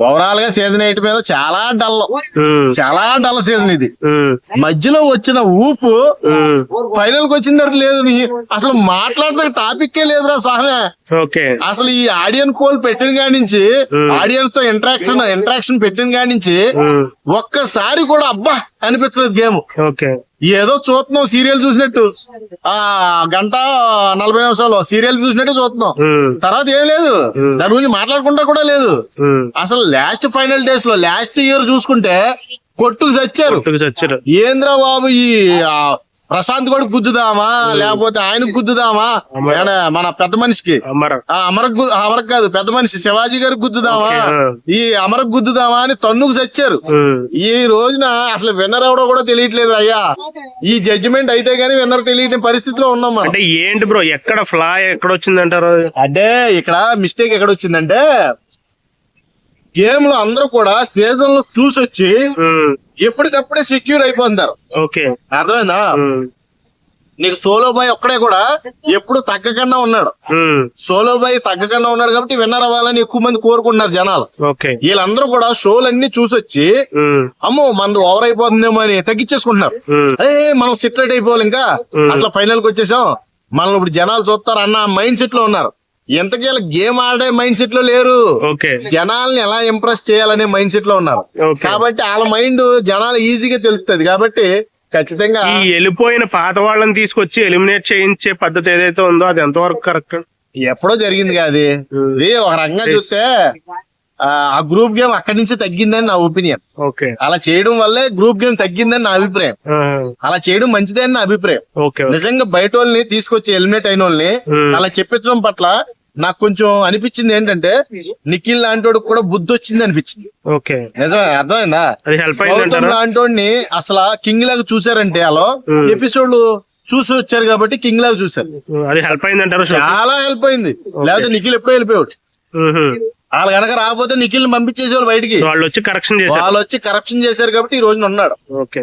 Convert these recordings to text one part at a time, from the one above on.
ఓవరాల్గా season eight మీద చాలా డల్. చాలా డల్ సీజన్ ఇది. మధ్యలో వచ్చిన ఊపు ఫైనల్కి వచ్చిన తర్వాత లేదు. అసలు మాట్లాడితే టాపిక్ లేదురా సామే. అసలు ఈ ఆడియన్ కోల్ పెట్టిన కాడి నుంచి. ఆడియన్స్తో ఇంటరాక్షన్ ఇంటరాక్షన్ పెట్టిన కాడి నుంచి ఒక్కసారి కూడా అబ్బా అనిపించలేదు గేమ్. ఓకే. ఏదో చూస్తున్నాం సీరియల్ చూసినట్టు. ఆ గంట నలభై నిమిషాలు సీరియల్ చూసినట్టు చూస్తున్నాం తర్వాత ఏం లేదు. దాని గురించి మాట్లాడకుండా కూడా లేదు. అసలు లాస్ట్ ఫైనల్ డేస్లో లాస్ట్ ఇయర్ చూసుకుంటే కొట్టుకు చచ్చారు. ఏంద్రా బాబు ఈ ప్రశాంత్ కూడా గుద్దుదామా? లేకపోతే ఆయనకు గుద్దుదామా? మన పెద్ద మనిషికి? అమరకు అమరకు కాదు పెద్ద మనిషి శివాజీ గారికి గుద్దుదామా. ఈ అమరకు గుద్దుదామా అని తన్నుకు చచ్చారు. ఈ రోజున అసలు విన్నర్ ఎవడో కూడా తెలియట్లేదు అయ్యా. ఈ జడ్జిమెంట్ అయితే గానీ విన్నర్ తెలియని పరిస్థితిలో ఉన్నాం అంటే ఏంటి బ్రో ఎక్కడ ఫ్లా ఎక్కడ వచ్చిందంటారు అంటే ఇక్కడ మిస్టేక్ ఎక్కడ వచ్చిందంటే గేమ్లో అందరూ కూడా సీజన్లో చూసి వచ్చి ఉమ్, ఎప్పటికప్పుడే సెక్యూర్ అయిపోతున్నారు. ఓకే. అర్థమైందా? నీకు సోలో బాయ్ ఒక్కడే కూడా ఎప్పుడు తగ్గకన్నా ఉన్నాడు. సోలో బాయ్ తగ్గకన్నా ఉన్నాడు కాబట్టి విన్నర్ అవ్వాలని ఎక్కువ మంది కోరుకుంటున్నారు జనాలు. వీళ్ళందరూ కూడా షోలన్నీ చూసొచ్చి ఉమ్, అమ్మో మంది ఓవర్ అయిపోతుందేమో అని తగ్గించేసుకుంటున్నారు. ఏ మనం సెటిల్ అయిపోవాలి ఇంకా. అసలు ఫైనల్కి వచ్చేసాం. మనల్ని ఇప్పుడు జనాలు చూస్తారు అన్న మైండ్ సెట్లో ఉన్నారు. ఎంతకీ గేమ్ ఆడే మైండ్ సెట్లో లేరు జనాల్ని ఎలా ఇంప్రెస్ చేయాలనే మైండ్ సెట్లో ఉన్నారు కాబట్టి వాళ్ళ మైండ్ జనాలు ఈజీగా తెలుస్తుంది కాబట్టి ఖచ్చితంగా ఈ వెళ్ళిపోయిన పాత వాళ్ళని తీసుకొచ్చి ఎలిమినేట్ చేయించే పద్ధతి ఏదైతే ఉందో అది ఎంతవరకు కరెక్ట్? ఎప్పుడో జరిగింది కాదు. ఇది ఒక రకంగా చూస్తే ఆ, గ్రూప్ గేమ్ అక్కడి నుంచి తగ్గిందని నా ఒపీనియన్ ఓకే. అలా చేయడం వల్లే గ్రూప్ గేమ్ తగ్గిందని నా అభిప్రాయం. అలా చేయడం మంచిదే అని నా అభిప్రాయం. నిజంగా బయట వాళ్ళని తీసుకొచ్చి ఎలిమినేట్ అయిన వాళ్ళని. అలా చెప్పించడం పట్ల నాకు కొంచెం అనిపించింది ఏంటంటే నిఖిల్ లాంటి కూడా బుద్ధి వచ్చింది అనిపించింది. ఓకే. నిజమే అర్థమైందా? గౌతమ్ లాంటి వాడిని అసలు కింగ్ లాగా చూసారంటే అలా. ఎపిసోడ్ చూసి వచ్చారు కాబట్టి కింగ్ లాగా చూసారు చాలా హెల్ప్ అయింది. లేకపోతే నిఖిల్ ఎప్పుడో వెళ్ళిపోయాడు. వాళ్ళు కనుక రాకపోతే నిఖిల్ పంపించేసేవాళ్ళు బయటికి. వాళ్ళు వచ్చి కరెక్షన్ చేశారు. వాళ్ళు వచ్చి కరప్షన్ చేశారు కాబట్టి ఈ రోజున ఉన్నాడు.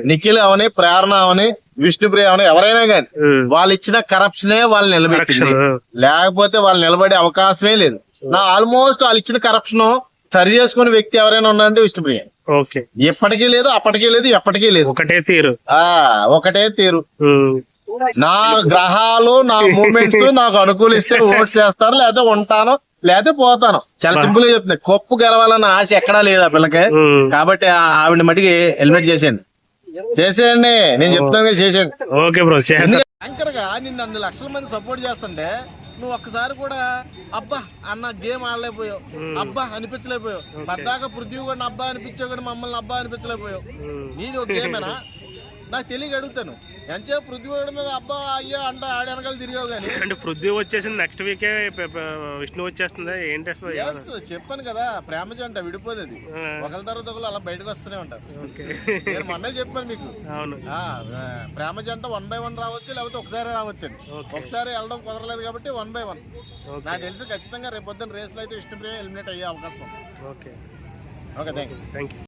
నిఖిల్ అవని ప్రేరణ అవని విష్ణుప్రియ అవని ఎవరైనా కానీ. వాళ్ళు ఇచ్చిన కరప్షనే వాళ్ళు నిలబెట్టింది. లేకపోతే వాళ్ళు నిలబడే అవకాశమే లేదు. నా ఆల్మోస్ట్ వాళ్ళు ఇచ్చిన కరప్షన్ సరి చేసుకునే వ్యక్తి ఎవరైనా ఉన్నారంటే విష్ణుప్రియ. ఓకే. ఇప్పటికీ లేదు అప్పటికీ లేదు ఎప్పటికీ లేదు. ఒకటే తీరు. ఆ ఒకటే తీరు. నా గ్రహాలు నా మూమెంట్స్ నాకు అనుకూలిస్తే ఓట్స్ చేస్తారు లేకపోతే ఉంటాను. లేకపోతే పోతాను. చాలా సింపుల్గా చెప్తుంది కప్పు గెలవాలన్న ఆశ ఎక్కడా లేదు ఆ పిల్లకి. కాబట్టి ఆ- ఆవిడ మటుకి హెల్మెట్ చేసేయండి. చేసేయండి. నేను చెప్తాను చేసేయండి. ఓకే బ్రో యాంకర్గా నిన్ను అన్ని లక్షల మంది సపోర్ట్ చేస్తుంటే నువ్వు ఒక్కసారి కూడా అబ్బా అన్న గేమ్ ఆడలేకపోయావు. అబ్బా అనిపించలేకపోయావు. పద్దాక పృథ్వీ కూడా అబ్బా అనిపించావు కూడా మమ్మల్ని అబ్బా అనిపించలేకపోయావు. నీది ఒక గేమేనా? నాకు తెలియక అడుగుతాను. పృథ్వీ వాడి మీద అబ్బా అయ్యా అంట ఆడి వెనకాల తిరిగావు కానీ అంటే పృథ్వీ వచ్చేసింది నెక్స్ట్ వీకే విష్ణు వచ్చేస్తుందా ఏంటి అసలు ఎస్ చెప్పాను కదా ప్రేమ జంట విడిపోదు అది. ఒకరి తర్వాత ఒకరు అలా బయటకు వస్తూనే ఉంటారు. ఓకే. నేను మొన్నే చెప్పాను మీకు. అవును. ప్రేమ జంట వన్ బై వన్ రావచ్చు లేకపోతే ఒకసారి రావచ్చు ఒకసారి వెళ్ళడం కుదరలేదు కాబట్టి వన్ బై వన్ నాకు తెలిసి ఖచ్చితంగా రేపు పొద్దున్న రేసులో అయితే విష్ణుప్రియ ఎలిమినేట్ అయ్యే అవకాశం ఉంది. Okay. Okay thank you thank you